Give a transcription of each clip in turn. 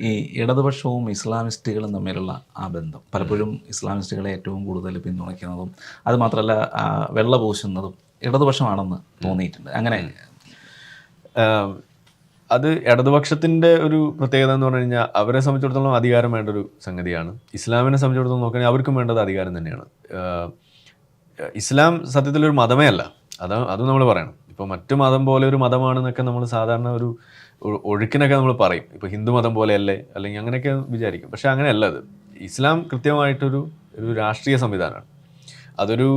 ഈ ഇടതുപക്ഷവും ഇസ്ലാമിസ്റ്റുകളും തമ്മിലുള്ള ആ ബന്ധം. പലപ്പോഴും ഇസ്ലാമിസ്റ്റുകളെ ഏറ്റവും കൂടുതൽ പിന്തുണയ്ക്കുന്നതും അത് മാത്രമല്ല വെള്ള പൂശുന്നതും ഇടതുപക്ഷമാണെന്ന് തോന്നിയിട്ടുണ്ട്. അങ്ങനെ അത് ഇടതുപക്ഷത്തിന്റെ ഒരു പ്രത്യേകത എന്ന് പറഞ്ഞു കഴിഞ്ഞാൽ അവരെ സംബന്ധിച്ചിടത്തോളം അധികാരം വേണ്ട ഒരു സംഗതിയാണ്. ഇസ്ലാമിനെ സംബന്ധിച്ചിടത്തോളം നോക്കുകയാണെങ്കിൽ അവർക്കും വേണ്ടത് അധികാരം തന്നെയാണ്. ഇസ്ലാം സത്യത്തിലൊരു മതമേ അല്ല. അത് അതും നമ്മൾ പറയണം. ഇപ്പോൾ മറ്റു മതം പോലെ ഒരു മതമാണെന്നൊക്കെ നമ്മൾ സാധാരണ ഒരു ഒഴുക്കിനൊക്കെ നമ്മൾ പറയും. ഇപ്പോൾ ഹിന്ദു മതം പോലെയല്ലേ? അല്ലെങ്കിൽ അങ്ങനെയൊക്കെ വിചാരിക്കും. പക്ഷെ അങ്ങനെയല്ല അത്. ഇസ്ലാം കൃത്യമായിട്ടൊരു ഒരു രാഷ്ട്രീയ സംവിധാനമാണ്. അതൊരു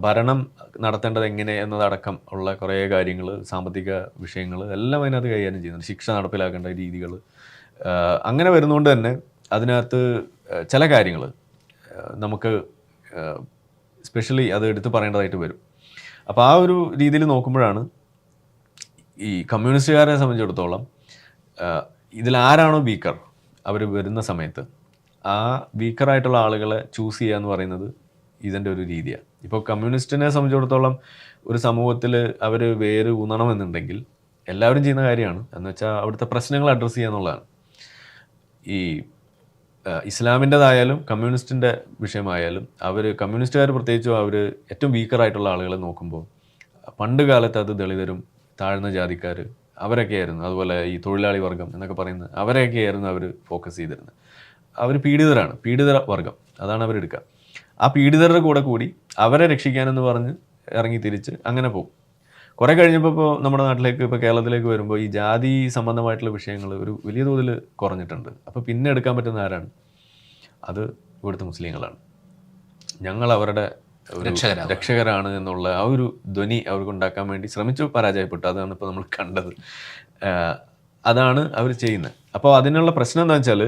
ഭരണം നടത്തേണ്ടത് എങ്ങനെ എന്നതടക്കം ഉള്ള കുറേ കാര്യങ്ങൾ സാമ്പത്തിക വിഷയങ്ങൾ എല്ലാം അതിനകത്ത് കൈകാര്യം ചെയ്യുന്നുണ്ട്. ശിക്ഷ നടപ്പിലാക്കേണ്ട രീതികൾ അങ്ങനെ വരുന്നതുകൊണ്ട് തന്നെ അതിനകത്ത് ചില കാര്യങ്ങൾ നമുക്ക് സ്പെഷ്യലി അത് എടുത്തു പറയേണ്ടതായിട്ട് വരും. അപ്പോൾ ആ ഒരു രീതിയിൽ നോക്കുമ്പോഴാണ് ഈ കമ്മ്യൂണിസ്റ്റുകാരനെ സംബന്ധിച്ചിടത്തോളം ഇതിൽ ആരാണോ വീക്കർ അവർ വരുന്ന സമയത്ത് ആ വീക്കറായിട്ടുള്ള ആളുകളെ ചൂസ് ചെയ്യുക എന്ന് പറയുന്നത് ഇതിന്റെ ഒരു രീതിയാണ്. ഇപ്പോൾ കമ്മ്യൂണിസ്റ്റിനെ സംബന്ധിച്ചിടത്തോളം ഒരു സമൂഹത്തിൽ അവർ വേര് ഊന്നണമെന്നുണ്ടെങ്കിൽ എല്ലാവരും ചെയ്യുന്ന കാര്യമാണ്. എന്ന് വെച്ചാൽ അവിടുത്തെ പ്രശ്നങ്ങൾ അഡ്രസ്സ് ചെയ്യുക എന്നുള്ളതാണ്. ഈ ഇസ്ലാമിന്റെതായാലും കമ്മ്യൂണിസ്റ്റിന്റെ വിഷയമായാലും അവർ കമ്മ്യൂണിസ്റ്റുകാർ പ്രത്യേകിച്ചും അവർ ഏറ്റവും വീക്കറായിട്ടുള്ള ആളുകളെ നോക്കുമ്പോൾ പണ്ട് കാലത്ത് അത് ദളിതരും താഴ്ന്ന ജാതിക്കാർ അവരൊക്കെയായിരുന്നു. അതുപോലെ ഈ തൊഴിലാളി വർഗം എന്നൊക്കെ പറയുന്നത് അവരെയൊക്കെയായിരുന്നു അവർ ഫോക്കസ് ചെയ്തിരുന്നത്. അവർ പീഡിതരാണ്. പീഡിത വർഗം. അതാണ് അവരെടുക്കുക. ആ പീഡിതരുടെ കൂടെ കൂടി അവരെ രക്ഷിക്കാനെന്ന് പറഞ്ഞ് ഇറങ്ങി തിരിച്ച് അങ്ങനെ പോകും. കുറേ കഴിഞ്ഞപ്പോൾ ഇപ്പോൾ നമ്മുടെ നാട്ടിലേക്ക് ഇപ്പോൾ കേരളത്തിലേക്ക് വരുമ്പോൾ ഈ ജാതി സംബന്ധമായിട്ടുള്ള വിഷയങ്ങൾ ഒരു വലിയ തോതിൽ കുറഞ്ഞിട്ടുണ്ട്. അപ്പോൾ പിന്നെ എടുക്കാൻ പറ്റുന്ന ആരാണ്? അത് ഇവിടുത്തെ മുസ്ലിങ്ങളാണ്. ഞങ്ങൾ അവരുടെ രക്ഷകരാണ്. എന്നുള്ള ആ ഒരു ധ്വനി അവർക്ക് ഉണ്ടാക്കാൻ വേണ്ടി ശ്രമിച്ചു പരാജയപ്പെട്ടു. അതാണ് ഇപ്പോൾ നമ്മൾ കണ്ടത്. അതാണ് അവർ ചെയ്യുന്നത്. അപ്പോൾ അതിനുള്ള പ്രശ്നം എന്താ വെച്ചാൽ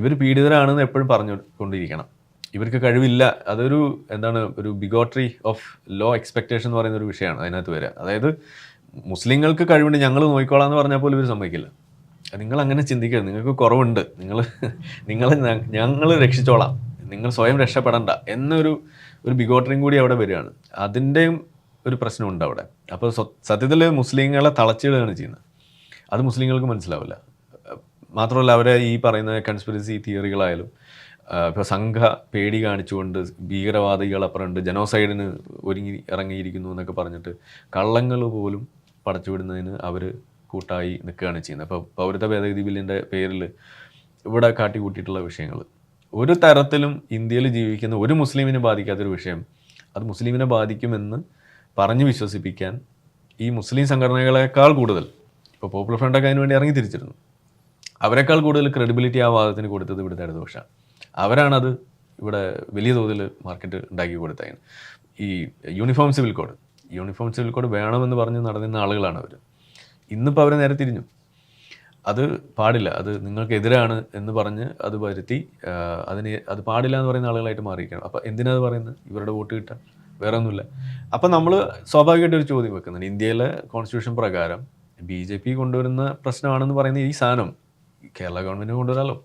ഇവർ പീഡിതരാണെന്ന് എപ്പോഴും പറഞ്ഞു കൊണ്ടിരിക്കണം ഇവർക്ക് കഴിവില്ല. അതൊരു എന്താണ് ഒരു ബിഗോട്രി ഓഫ് ലോ എക്സ്പെക്ടേഷൻ എന്ന് പറയുന്ന ഒരു വിഷയമാണ് അതിനകത്ത് വരിക. അതായത് മുസ്ലിങ്ങൾക്ക് കഴിവുണ്ട് ഞങ്ങൾ നോക്കിക്കോളാം എന്ന് പറഞ്ഞാൽ പോലും ഇവർ സമ്മതിക്കില്ല. നിങ്ങൾ അങ്ങനെ ചിന്തിക്കരുത്. നിങ്ങൾക്ക് കുറവുണ്ട്. നിങ്ങൾ നിങ്ങൾ ഞങ്ങൾ രക്ഷിച്ചോളാം. നിങ്ങൾ സ്വയം രക്ഷപ്പെടണ്ട എന്നൊരു ഒരു ബിഗോട്ടറിയും കൂടി അവിടെ വരികയാണ്. അതിന്റെയും ഒരു പ്രശ്നമുണ്ട് അവിടെ. അപ്പോൾ സത്യത്തിൽ മുസ്ലിങ്ങളെ തളച്ചിടുകയാണ് ചെയ്യുന്നത്. അത് മുസ്ലിങ്ങൾക്ക് മനസ്സിലാവില്ല. മാത്രമല്ല അവരെ ഈ പറയുന്ന കൺസ്പിറസി തിയറികളായാലും ഇപ്പോൾ സംഘ പേടി കാണിച്ചുകൊണ്ട് ഭീകരവാദികൾ അപ്പുറമുണ്ട് ജനോസൈഡിന് ഒരുങ്ങി ഇറങ്ങിയിരിക്കുന്നു എന്നൊക്കെ പറഞ്ഞിട്ട് കള്ളങ്ങൾ പോലും പടച്ചുവിടുന്നതിന് അവർ കൂട്ടായി നിൽക്കുകയാണ് ചെയ്യുന്നത്. അപ്പോൾ പൗരത്വ ഭേദഗതി ബില്ലിന്റെ പേരിൽ ഇവിടെ കാട്ടിക്കൂട്ടിയിട്ടുള്ള വിഷയങ്ങൾ. ഒരു തരത്തിലും ഇന്ത്യയിൽ ജീവിക്കുന്ന ഒരു മുസ്ലിമിനെ ബാധിക്കാത്തൊരു വിഷയം. അത് മുസ്ലിമിനെ ബാധിക്കുമെന്ന് പറഞ്ഞു വിശ്വസിപ്പിക്കാൻ ഈ മുസ്ലിം സംഘടനകളെക്കാൾ കൂടുതൽ ഇപ്പോൾ പോപ്പുലർ ഫ്രണ്ടൊക്കെ അതിന് വേണ്ടി ഇറങ്ങി തിരിച്ചിരുന്നു. അവരെക്കാൾ കൂടുതൽ ക്രെഡിബിലിറ്റി ആ വാദത്തിന് കൊടുത്തത് ഇവിടുത്തെ ഇടതുപക്ഷമാണ്. അവരാണത് ഇവിടെ വലിയ തോതിൽ മാർക്കറ്റ് ഉണ്ടാക്കി കൊടുത്തത്. ഈ uniform civil code uniform civil code വേണമെന്ന് പറഞ്ഞ് നടന്നിരുന്ന ആളുകളാണ് അവർ ഇന്നിപ്പോൾ അവരെ നേരെ തിരിഞ്ഞു. അത് പാടില്ല. അത് നിങ്ങൾക്കെതിരാണ് എന്ന് പറഞ്ഞ് അത് വരുത്തി അതിന് അത് പാടില്ല എന്ന് പറയുന്ന ആളുകളായിട്ട് മാറിയിരിക്കണം അപ്പോൾ എന്തിനാ അത് പറയുന്നത്? ഇവരുടെ വോട്ട് കിട്ടാൻ. വേറെ ഒന്നുമില്ല അപ്പം നമ്മൾ സ്വാഭാവികമായിട്ട് ഒരു ചോദ്യം വെക്കുന്നുണ്ട്. ഇന്ത്യയിലെ കോൺസ്റ്റിറ്റ്യൂഷൻ പ്രകാരം ബി ജെ പി കൊണ്ടുവരുന്ന പ്രശ്നമാണെന്ന് പറയുന്ന ഈ സാധനം കേരള ഗവൺമെന്റ് കൊണ്ടുവരാമല്ലോ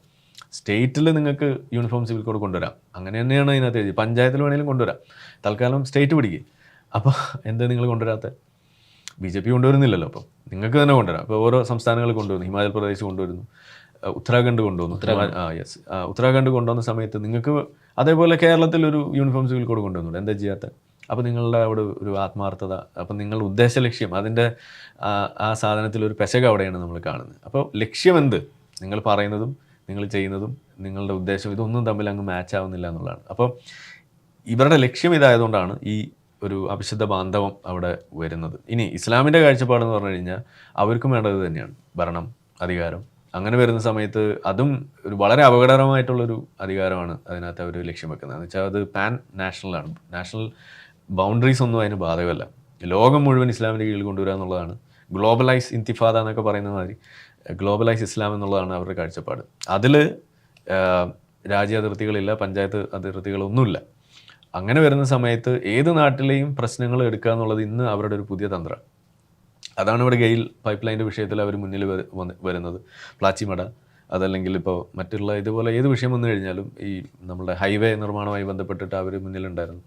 സ്റ്റേറ്റിൽ നിങ്ങൾക്ക് യൂണിഫോം സിവിൽ കോഡ് കൊണ്ടുവരാം. അങ്ങനെ തന്നെയാണ് അതിനകത്ത് എഴുതി. പഞ്ചായത്തിൽ വേണമെങ്കിലും കൊണ്ടുവരാം. തൽക്കാലം സ്റ്റേറ്റ് പിടിക്കുക അപ്പോൾ എന്താ നിങ്ങൾ കൊണ്ടുവരാത്തത് ബി ജെ പി കൊണ്ടുവരുന്നില്ലല്ലോ അപ്പം. നിങ്ങൾക്ക് തന്നെ കൊണ്ടുവരാം. അപ്പോൾ ഓരോ സംസ്ഥാനങ്ങൾ കൊണ്ടുവരുന്നു ഹിമാചൽ പ്രദേശ് കൊണ്ടുവരുന്നു. ഉത്തരാഖണ്ഡ് കൊണ്ടുവന്നു. ആ യെസ് ഉത്തരാഖണ്ഡ് കൊണ്ടുവന്ന സമയത്ത് നിങ്ങൾക്ക് അതേപോലെ കേരളത്തിൽ ഒരു യൂണിഫോം സിവിൽ കോഡ് കൊണ്ടുവന്നു എന്താ ചെയ്യാത്ത? അപ്പോൾ നിങ്ങളുടെ അവിടെ ഒരു ആത്മാർത്ഥത അപ്പം നിങ്ങളുടെ ഉദ്ദേശ ലക്ഷ്യം അതിന്റെ ആ- ആ സാധനത്തിൽ ഒരു പെശക അവിടെയാണ് നമ്മൾ കാണുന്നത്. അപ്പോൾ ലക്ഷ്യം എന്ത് നിങ്ങൾ പറയുന്നതും നിങ്ങൾ ചെയ്യുന്നതും നിങ്ങളുടെ ഉദ്ദേശം ഇതൊന്നും തമ്മിൽ അങ്ങ് മാച്ച് ആവുന്നില്ല എന്നുള്ളതാണ്. അപ്പോൾ ഇവരുടെ ലക്ഷ്യം ഇതായതുകൊണ്ടാണ് ഈ ഒരു അഭിശുദ്ധ ബാന്ധവം അവിടെ വരുന്നത്. ഇനി ഇസ്ലാമിന്റെ കാഴ്ചപ്പാടെന്ന് പറഞ്ഞു കഴിഞ്ഞാൽ അവർക്കും വേണ്ടത് തന്നെയാണ്. ഭരണം അധികാരം. അങ്ങനെ വരുന്ന സമയത്ത് അതും ഒരു വളരെ അപകടകരമായിട്ടുള്ളൊരു അധികാരമാണ് അതിനകത്ത് അവർ ലക്ഷ്യം വെക്കുന്നത്. എന്ന് വെച്ചാൽ അത് പാൻ നാഷണലാണ് നാഷണൽ ബൗണ്ടറീസ് ഒന്നും അതിന് ബാധകമല്ല. ലോകം മുഴുവൻ ഇസ്ലാമിന്റെ കീഴിൽ കൊണ്ടുവരിക എന്നുള്ളതാണ് ഗ്ലോബലൈസ് ഇന്തിഫാദ എന്നൊക്കെ പറയുന്ന മാതിരി ഗ്ലോബലൈസ് ഇസ്ലാം എന്നുള്ളതാണ് അവരുടെ കാഴ്ചപ്പാട്. അതിൽ രാജ്യ അതിർത്തികളില്ല പഞ്ചായത്ത് അതിർത്തികളൊന്നുമില്ല. അങ്ങനെ വരുന്ന സമയത്ത് ഏത് നാട്ടിലെയും പ്രശ്നങ്ങൾ എടുക്കുക എന്നുള്ളത് ഇന്ന് അവരുടെ ഒരു പുതിയ തന്ത്രം. അതാണ് ഇവിടെ ഗെയിൽ പൈപ്പ് ലൈന്റെ വിഷയത്തിൽ അവർ മുന്നിൽ വരുന്നത്. പ്ലാച്ചിമട അതല്ലെങ്കിൽ ഇപ്പോൾ മറ്റുള്ള ഇതുപോലെ ഏത് വിഷയം വന്നു കഴിഞ്ഞാലും ഈ നമ്മുടെ ഹൈവേ നിർമ്മാണവുമായി ബന്ധപ്പെട്ടിട്ട് അവർ മുന്നിലുണ്ടായിരുന്നു.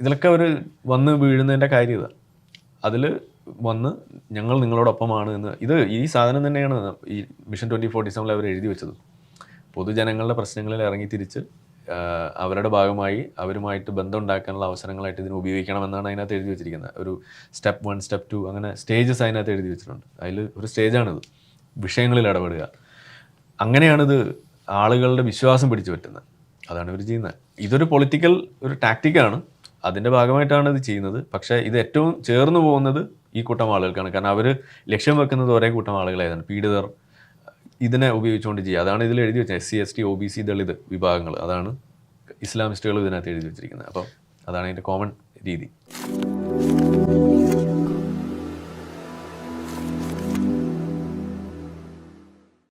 ഇതിലൊക്കെ അവർ വന്ന് വീഴുന്നതിന്റെ കാര്യം ഇതാണ് അതിൽ വന്ന് ഞങ്ങൾ നിങ്ങളോടൊപ്പമാണ് എന്ന് ഇത് ഈ സാധനം തന്നെയാണ് ഈ മിഷൻ ട്വന്റി ഫോർട്ടി സെവനിൽ അവർ എഴുതി വെച്ചത്. പൊതുജനങ്ങളുടെ പ്രശ്നങ്ങളിൽ ഇറങ്ങി തിരിച്ച് അവരുടെ ഭാഗമായി അവരുമായിട്ട് ബന്ധം ഉണ്ടാക്കാനുള്ള അവസരങ്ങളായിട്ട് ഇതിനെ ഉപയോഗിക്കണമെന്നാണ് അതിനകത്ത് എഴുതി വെച്ചിരിക്കുന്നത്. ഒരു സ്റ്റെപ്പ് വൺ സ്റ്റെപ്പ് ടു അങ്ങനെ സ്റ്റേജസ് അതിനകത്ത് എഴുതി വെച്ചിട്ടുണ്ട്. അതിൽ ഒരു സ്റ്റേജാണിത്. വിഷയങ്ങളിൽ ഇടപെടുക. അങ്ങനെയാണിത് ആളുകളുടെ വിശ്വാസം പിടിച്ചു പറ്റുന്നത്. അതാണ് ഇവർ ചെയ്യുന്നത്. ഇതൊരു പൊളിറ്റിക്കൽ ഒരു ടാക്റ്റിക്കാണ്. അതിന്റെ ഭാഗമായിട്ടാണ് ഇത് ചെയ്യുന്നത്. പക്ഷേ ഇത് ഏറ്റവും ചേർന്ന് പോകുന്നത് ഈ കൂട്ടം ആളുകൾക്കാണ്. കാരണം അവർ ലക്ഷ്യം വെക്കുന്നത് ഒരേ കൂട്ടം ആളുകളായതാണ്. പീഡിതർ ഇതിനെ ഉപയോഗിച്ചുകൊണ്ട് ചെയ്യുക. അതാണ് ഇതിൽ എഴുതി വെച്ചത്. S C S T O B C Dalit വിഭാഗങ്ങൾ. അതാണ് ഇസ്ലാമിസ്റ്റുകൾ ഇതിനകത്ത് എഴുതി വെച്ചിരിക്കുന്നത്. അപ്പം അതാണ് അതിന്റെ കോമൺ രീതി.